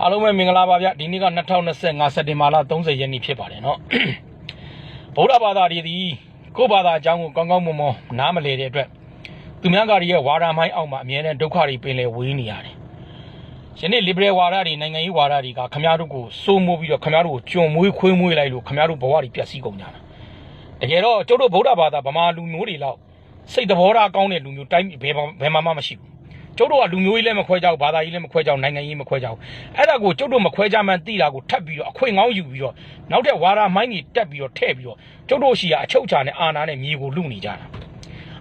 အားလုံးပဲမင်္ဂလာပါဗျဒီနေ့က2025စက်တင်ဘာလ30ရက်နေ့ဖြစ်ပါတယ်เนาะဗုဒ္ဓဘာသာတွေဒီကိုယ့်ဘာသာအကြောင်းကိုကောင်းကောင်းမွန်မွန်နားမလည်တဲ့အတွက်သူများကတွေရဲ့ဝါဒမိုင်းအောက်မှာအမြဲတမ်းဒုက္ခတွေပင်လယ်ဝေးနေရတယ်ယနေ့ liberal ဝါဒတွေနိုင်ငံရေးဝါဒတွေကခမားတို့ကိုစိုးမိုးပြီးတော့ခမားတို့ကိုကြုံမွေးခွေးမွေးလိုက်လို့ခမားတို့ဘဝတွေပျက်စီးကုန်ကြတာတကယ်တော့ကျုပ်တို့ဗုဒ္ဓဘာသာဗမာလူမျိုးတွေလောက်စိတ်သဘောထားကောင်းတဲ့လူမျိုးတိုင်းဘယ်ဘယ်မှာမှမရှိဘူး ကျုပ်တို့ကလူမျိုးကြီးလည်းမခွဲကြဘူးဘာသာကြီးလည်းမခွဲကြဘူးနိုင်ငံကြီးမခွဲကြဘူးအဲ့ဒါကိုကျုပ်တို့မခွဲကြမှန်းသိတာကိုထပ်ပြီးတော့အခွင့်ကောင်းယူပြီးတော့နောက်ထပ်ဝါရာမိုင်းကြီးတက်ပြီးတော့ထည့်ပြီးတော့ကျုပ်တို့ရှိရာအချုပ်ချာနဲ့အာဏာနဲ့မြေကိုလူနေကြတာ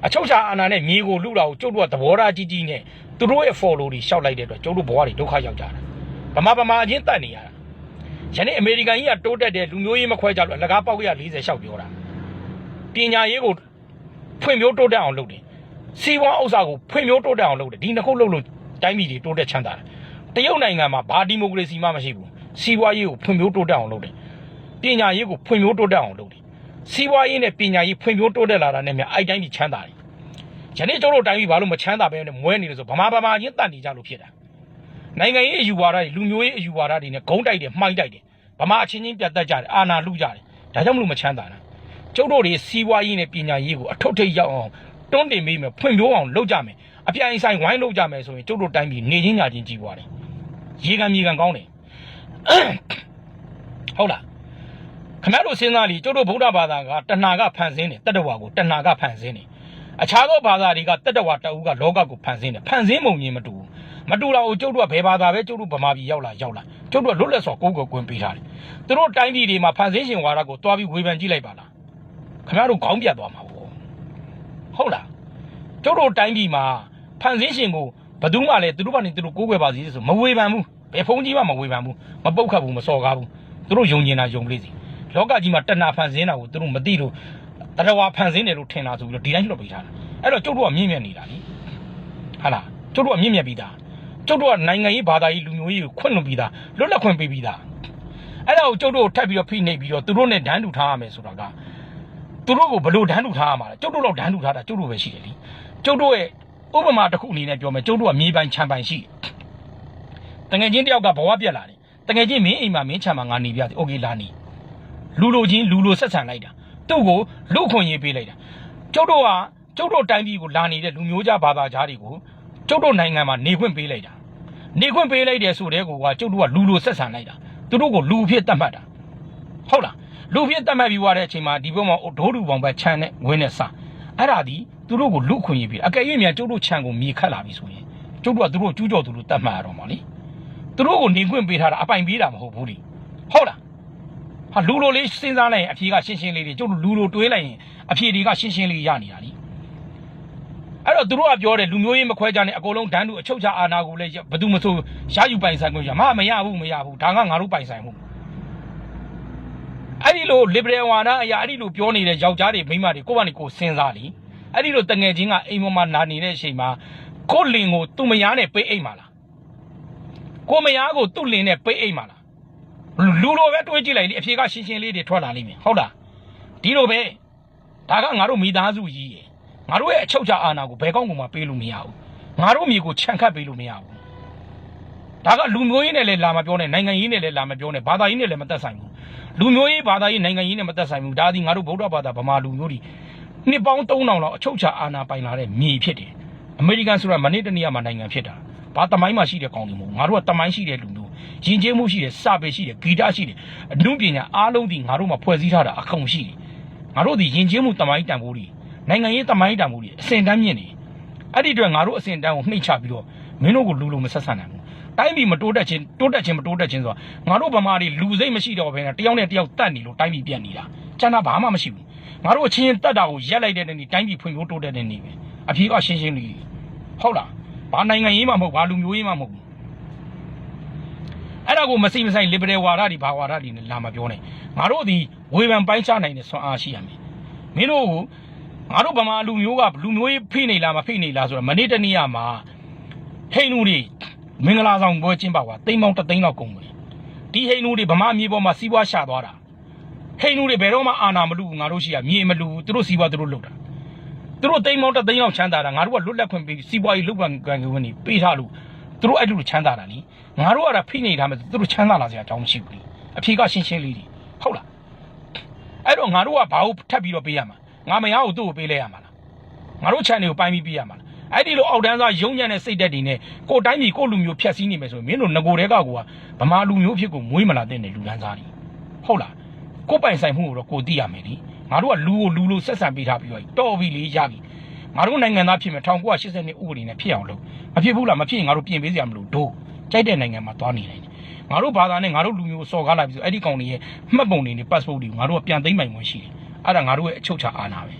အချုပ်ချာအာဏာနဲ့မြေကိုလူတာကိုကျုပ်တို့ကသဘောထားကြီးကြီးနဲ့သူတို့ရဲ့ follow တွေရှောက်လိုက်တဲ့အတွက်ကျုပ်တို့ဘဝတွေဒုက္ခရောက်ကြတာဗမာဗမာအချင်းတတ်နေရတာယနေ့အမေရိကန်ကြီးကတိုးတက်တဲ့လူမျိုးရေးမခွဲကြလို့အလကားပေါက်ရ40ရှောက်ပြောတာပညာရေးကိုဖွံ့ဖြိုးတိုးတက်အောင်လုပ်တယ် စီးပွားဥစ္စာကိုဖွံ့ဖြိုးတိုးတက်အောင်လုပ်တယ်ဒီနှစ်ခုလုပ်လို့တိုင်းပြည်တွေတိုးတက်ချမ်းသာတယ်တရုတ်နိုင်ငံမှာဘာဒီမိုကရေစီမှမရှိဘူးစီးပွားရေးကိုဖွံ့ဖြိုးတိုးတက်အောင်လုပ်တယ်ပညာရေးကိုဖွံ့ဖြိုးတိုးတက်အောင်လုပ်တယ်စီးပွားရေးနဲ့ပညာရေးဖွံ့ဖြိုးတိုးတက်လာတာနဲ့မြအဲ့တိုင်းပြည်ချမ်းသာတယ်ယနေ့ကျတို့တိုင်းပြည်ဘာလို့မချမ်းသာပဲနဲ့မွဲနေလဲဆိုဗမာဗမာချင်းတတ်နေကြလို့ဖြစ်တာနိုင်ငံရေးအယူဝါဒတွေလူမျိုးရေးအယူဝါဒတွေနဲ့ဂုံးတိုက်တယ်မှိုင်းတိုက်တယ်ဗမာအချင်းချင်းပြတ်တက်ကြတယ်အာဏာလူကြတယ်ဒါကြောင့်မလို့မချမ်းသာတာကျုပ်တို့တွေစီးပွားရေးနဲ့ပညာရေးကိုအထုပ်ထိပ်ရောက်အောင် တွန်းတင်မိမယ်ဖွင့်ပြိုးအောင်လုပ်ကြမယ်အပြိုင်ဆိုင်ဝိုင်းလုပ်ကြမယ်ဆိုရင်ကျုပ်တို့တိုင်းပြည်နေချင်းညာချင်းကြီးပွားတယ်ရေကံမြေကံကောင်းတယ်ဟုတ်လားခမရတို့စဉ်းစားလီကျုပ်တို့ဗုဒ္ဓဘာသာကတဏှာကဖန်ဆင်းတယ်တတ္တဝါကိုတဏှာကဖန်ဆင်းတယ်အခြားသောဘာသာတွေကတတ္တဝါတအူးကလောကကိုဖန်ဆင်းတယ်ဖန်ဆင်းပုံချင်းမတူဘူးမတူတာကိုကျုပ်တို့ကဘယ်ဘာသာပဲကျုပ်တို့ဗမာပြည်ရောက်လာရောက်လာကျုပ်တို့ကလွတ်လပ်စွာကိုယ်ကိုယ်ကွင်းပေးထားတယ်သူတို့တိုင်းပြည်တွေမှာဖန်ဆင်းရှင်ဝါဒကိုတွားပြီးဝေဖန်ကြည့်လိုက်ပါလားခမရတို့ခေါင်းပြတ်သွားမှာပေါ့ ဟုတ်လားကျုပ်တို့တိုင်းပြည်မှာဖန်ဆင်းရှင်ကိုဘယ်သူမှလည်းသူတို့ဘာနေသူတို့ကိုးကွယ်ပါစီဆိုမဝေဖန်ဘူးဘယ်ဖုန်းကြီးမှမဝေဖန်ဘူးမပုတ်ခတ်ဘူးမစော်ကားဘူးသူတို့ယုံကျင်တာယုံလေးစီလောကကြီးမှာတဏှာဖန်ဆင်းတာကိုသူတို့မသိလို့တရဝါဖန်ဆင်းတယ်လို့ထင်တာဆိုပြီးတော့ဒီတိုင်းလွှတ်ပေးထားတာအဲ့တော့ကျုပ်တို့ကမြင့်မြတ်နေတာလीဟာလားကျုပ်တို့ကမြင့်မြတ်ပြီးသားကျုပ်တို့ကနိုင်ငံရေးဘာသာရေးလူမျိုးရေးကိုခွင့်လွှတ်ပြီးသားလွတ်လပ်ခွင့်ပေးပြီးသားအဲ့ဒါကိုကျုပ်တို့ထပ်ပြီးတော့ဖိနှိပ်ပြီးတော့သူတို့နဲ့ဒန်းတူထားရမယ်ဆိုတာက သူတို့ကိုဘလို့ဒန်းတူထားရမှာလဲကျုပ်တို့တော့ဒန်းတူထားတာကျုပ်တို့ပဲရှိတယ်လीကျုပ်တို့ရဲ့ဥပမာတစ်ခုအနေနဲ့ပြောမယ်ကျုပ်တို့ကမြေပိုင်ခြံပိုင်ရှိတယ်တငယ်ချင်းတယောက်ကဘဝပြက်လာတယ်တငယ်ချင်းမင်းအိမ်မှာမင်းခြံမှာငါနေပြတယ်โอเคလာနေလူလိုချင်းလူလိုဆက်ဆံလိုက်တာသူ့ကိုလူခွင့်ရေးပေးလိုက်တာကျုပ်တို့ကကျုပ်တို့တိုင်းပြည်ကိုလာနေတဲ့လူမျိုးကြားဘာသာကြားတွေကိုကျုပ်တို့နိုင်ငံမှာနေခွင့်ပေးလိုက်တာနေခွင့်ပေးလိုက်တယ်ဆိုတဲ့ကောကကျုပ်တို့ကလူလိုဆက်ဆံလိုက်တာသူတို့ကိုလူအဖြစ်တတ်မှတ်တာ ဟုတ်လား လူဖြစ်တတ်မှတ်ပြီးွားတဲ့အချိန်မှာဒီဘက်မှာဒိုးတူပေါင်ပဲခြံနဲ့ဝင်းနဲ့စအဲ့ဒါဒီသူတို့ကိုလူခွင့်ရေးပြီးအကယ်၍မြန်ကျုပ်တို့ခြံကိုမြေခတ်လာပြီဆိုရင်ကျုပ်တို့ကသူတို့ကျူးကျော်သူတို့တတ်မှတ်ရတော့မှာလေသူတို့ကိုနေခွင့်ပေးထားတာအပိုင်ပေးတာမဟုတ်ဘူးလေဟုတ်လားဟာလူလိုလေးစဉ်းစားလိုက်ရင်အဖြေကရှင်းရှင်းလေးတွေကျုပ်တို့လူလိုတွေးလိုက်ရင်အဖြေတွေကရှင်းရှင်းလေးရနေတာလေအဲ့တော့သူတို့ကပြောတယ်လူမျိုးရေးမခွဲကြနဲ့အကုန်လုံးဒန်းတူအချုပ်ချအာဏာကိုလည်းဘယ်သူမဆိုရယူပိုင်ဆိုင်ခွင့်ရမမရဘူးမရဘူးဒါကငါတို့ပိုင်ဆိုင်မှု အဲ့ဒီလို liberal ဝါဒအရာအဲ့ဒီလိုပြောနေတဲ့ယောက်ျားတွေမိန်းမတွေကိုယ့်ဘာနေကိုယ်စဉ်းစားလीအဲ့ဒီလိုတငယ်ချင်းကအိမ်ပေါ်မှာနာနေတဲ့အချိန်မှာကိုယ့်လင်ကိုသူ့မယားနဲ့ပိတ်အိမ်မှာလားကိုယ့်မယားကိုသူ့လင်နဲ့ပိတ်အိမ်မှာလားလူလိုပဲတွေးကြည့်လိုက်လေအဖြေကရှင်းရှင်းလေးတွေထွက်လာလိမ့်မယ်ဟုတ်လားဒီလိုပဲဒါကငါတို့မိသားစုကြီးရယ်ငါတို့ရဲ့အချုပ်ချအာဏာကိုဘယ်ကောင်းကောင်မှပေးလို့မရဘူးငါတို့မြေကိုခြံခတ်ပေးလို့မရဘူး ဒါကလူမျိုးရေးနဲ့လည်းလာမပြောနဲ့နိုင်ငံရေးနဲ့လည်းလာမပြောနဲ့ဘာသာရေးနဲ့လည်းမသက်ဆိုင်ဘူးလူမျိုးရေးဘာသာရေးနိုင်ငံရေးနဲ့မသက်ဆိုင်ဘူးဒါသည်ငါတို့ဗုဒ္ဓဘာသာဗမာလူမျိုးတွေနှစ်ပေါင်း3000လောက်အချုပ်ချာအာဏာပိုင်လာတဲ့မြေဖြစ်တယ်အမေရိကန်ဆိုတာမနေ့တနေ့ကမှနိုင်ငံဖြစ်တာဘာတမိုင်းမှရှိတဲ့ကောင်တွေမဟုတ်ဘူးငါတို့ကတမိုင်းရှိတဲ့လူမျိုးယဉ်ကျေးမှုရှိတယ်စာပေရှိတယ်ဂီတရှိတယ်အမှုပညာအားလုံးဒီငါတို့မှာဖွဲ့စည်းထားတာအကုန်ရှိတယ်ငါတို့ဒီယဉ်ကျေးမှုတမိုင်းတန်ဖိုးတွေနိုင်ငံရေးတမိုင်းတန်ဖိုးတွေအစင်တန်းမြင့်နေအဲ့ဒီအတွက်ငါတို့အစင်တန်းကိုနှိမ့်ချပြီးတော့မင်းတို့ကိုလူလိုမဆက်ဆံနိုင်ဘူး တိုင်းပြည်မတိုးတက်ခြင်းတိုးတက်ခြင်းမတိုးတက်ခြင်းဆိုတာငါတို့ဗမာတွေလူစိတ်မရှိတော့ဘဲနဲ့တယောက်နဲ့တယောက်တတ်နေလို့တိုင်းပြည်ပြတ်နေတာကျန်တာဘာမှမရှိဘူးငါတို့အချင်းချင်းတတ်တာကိုရက်လိုက်တဲ့နေ့တိုင်းပြည်ဖွံ့ဖြိုးတိုးတက်တဲ့နေ့ပဲအဖြေကရှင်းရှင်းလေးဟုတ်လားဘာနိုင်ငံရေးမှမဟုတ်ဘာလူမျိုးရေးမှမဟုတ်ဘူးအဲ့ဒါကိုမစိမ့်မဆိုင် liberal ဝါဒတွေဘာဝါဒတွေနဲ့လာမပြောနဲ့ငါတို့ဒီဝေဖန်ပိုင်းခြားနိုင်တဲ့ဆွမ်းအားရှိရမယ်မင်းတို့ငါတို့ဗမာလူမျိုးကလူမျိုးရေးဖိနေလားမဖိနေလားဆိုတော့မနေ့တနေ့ကမှာဟိန္ဒူတွေ မင်္ဂလာဆောင်ပွဲကျင်းပသွားတိမ်ပေါင်းတသိန်းလောက်ကုန်တယ်ဒီဟိန္ဒူတွေဗမာမြေပေါ်မှာစီးပွားရှာသွားတာဟိန္ဒူတွေဘယ်တော့မှအာနာမလူဘူးငါတို့ရှိရမြေမလူဘူးသူတို့စီးပွားသူတို့လုပ်တာသူတို့တိမ်ပေါင်းတသိန်းလောက်ချမ်းသာတာငါတို့ကလွတ်လပ်ခွင့်ပေးစီးပွားရေးလုပ်ကံကံခွင့်တွေပေးထားလို့သူသူတို့အဲ့လိုချမ်းသာတာလीငါတို့ကတော့ဖိနေထားမယ်သူတို့ချမ်းသာလာစရာအကြောင်းမရှိဘူးလीအဖြေကရှင်းရှင်းလေးဒီဟုတ်လားအဲ့တော့ငါတို့ကဘာလို့ထပ်ပြီးတော့ပေးရမှာငါမရဘူးသူ့ကိုပေးလဲရမှာလားငါတို့ channel ကိုပိုင်းပြီးပေးရမှာလား အဲ့ဒီလိုအောက်တန်းသားယုံညံ့တဲ့စိတ်ဓာတ်တွေနဲ့ကိုယ်တိုင်းပြည်ကိုယ့်လူမျိုးဖျက်ဆီးနေမယ်ဆိုရင်မင်းတို့ငကိုတဲကကိုကဗမာလူမျိုးဖြစ်ကိုမွေးမလာတဲ့လူလန်းစားတွေဟုတ်လားကိုယ်ပိုင်ဆိုင်မှုကိုတော့ကိုယ်သိရမယ်လीငါတို့ကလူကိုလူလိုဆက်ဆံပေးထားပြီးတော့တော်ပြီလေရပြီငါတို့နိုင်ငံသားဖြစ်မယ်1980နှစ်ဥပဒေနဲ့ဖြစ်အောင်လုပ်မဖြစ်ဘူးလားမဖြစ်ရင်ငါတို့ပြင်ပေးစရာမလိုတို့ကြိုက်တဲ့နိုင်ငံမှာသွားနေနိုင်တယ်ငါတို့ဘာသာနဲ့ငါတို့လူမျိုးစော်ကားလာပြီဆိုအဲ့ဒီကောင်တွေရဲ့မှတ်ပုံတွေနဲ့ passport တွေကိုငါတို့ကပြန်သိမ်းပိုင်ခွင့်ရှိတယ်အဲ့ဒါငါတို့ရဲ့အချုပ်ချာအာဏာပဲ